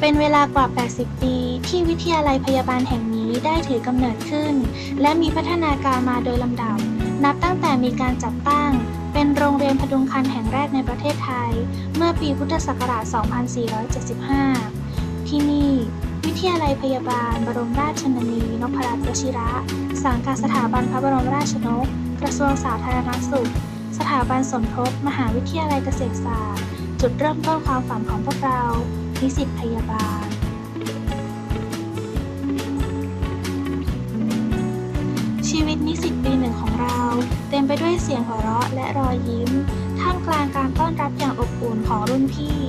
เป็นเวลากว่า 80 ปี ที่วิทยาลัยพยาบาลแห่งนี้ได้ถือกำเนิดขึ้น และมีพัฒนาการมาโดยลำดับ นับตั้งแต่มีการจัดตั้ง เป็นโรงเรียนพดุงคันแห่งแรกในประเทศไทย เมื่อปีพุทธศักราช 2475 ที่นี่ วิทยาลัยพยาบาล บรมราชชนนีนพรัตน์วชิระ สังกัดสถาบันพระบรมราชชนก กระทรวงสาธารณสุข สถาบันสมทบ มหาวิทยาลัยเกษตรศาสตร์ จุดเริ่มต้นความฝันของพวกเรา นิสิตพยาบาล ชีวิตนิสิตปีหนึ่งของเรา เต็มไปด้วยเสียงหัวเราะและรอยยิ้ม ท่ามกลางการต้อนรับอย่างอบอุ่นของรุ่นพี่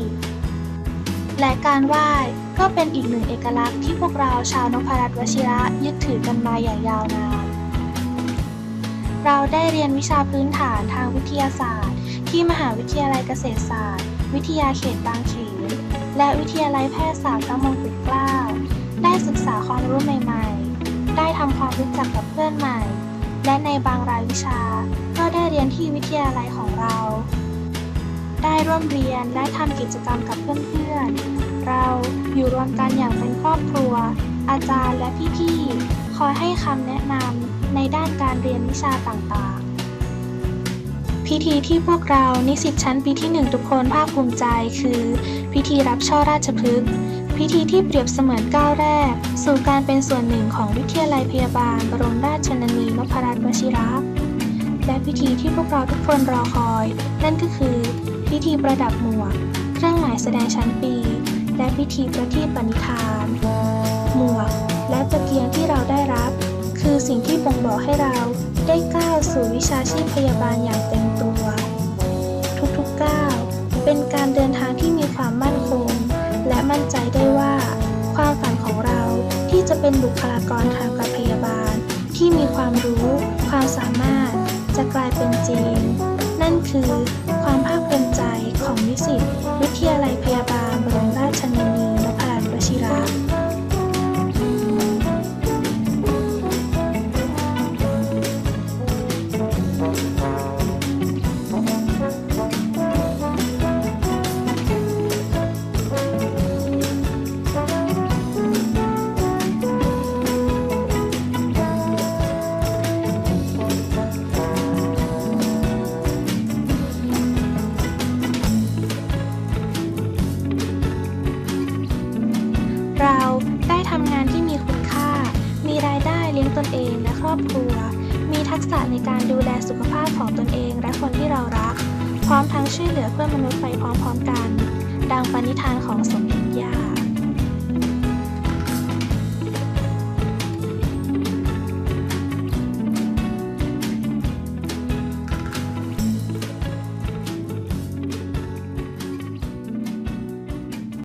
และการไหว้ก็เป็นอีกหนึ่งเอกลักษณ์ที่พวกเราชาวนพรัตน์วชิระยึดถือกันมาอย่างยาวนาน เราได้เรียนวิชาพื้นฐานทางวิทยาศาสตร์ ที่มหาวิทยาลัยเกษตรศาสตร์ วิทยาเขตบางเขน และวิทยาลัยแพทยศาสตร์พระมงกุฎเกล้า ได้ศึกษาความรู้ใหม่ๆ ได้ทำความรู้จักกับเพื่อนใหม่ และในบางรายวิชา ก็ได้เรียนที่วิทยาลัยของเรา ได้ร่วมเรียนและทำกิจกรรมกับเพื่อนๆ เราอยู่รวมกันอย่างเป็นครอบครัว อาจารย์และพี่ๆ คอยให้คำแนะนำในด้านการเรียนวิชาต่างๆ พิธีที่พวกเรานิสิตชั้นปีที่ 1 ทุกคนภาคภูมิใจ คือ พิธีรับช่อราชพฤกษ์พิธีที่เปรียบเสมือนก้าวแรก สู่การเป็นส่วนหนึ่งของวิทยาลัยพยาบาล บรมราชชนนีนพรัตน์วชิระและพิธีที่พวกเราทุกคนรอคอย นั่นก็คือ พิธีประดับหมวก เครื่องหมายแสดงชั้นปี และพิธีประทีปปณิธาน หมวก และตะเกียงที่เราได้รับ คือสิ่งที่บ่งบอกให้เรา สู่วิชาชีพพยาบาลอย่างเต็มตัว ทุกๆก้าวเป็นการเดินทางที่มีความมั่นคง และมั่นใจได้ว่า ความฝันของเราที่จะเป็นบุคลากรทางการพยาบาล ที่มีความรู้ ความสามารถจะกลายเป็นจริง นั่นคือ ตนเองและครอบครัว มีทักษะในการดูแลสุขภาพของตนเองและคนที่เรารัก พร้อมทั้งช่วยเหลือเพื่อนมนุษย์ไปพร้อมๆกัน ดังปณิธานของสมเด็จยา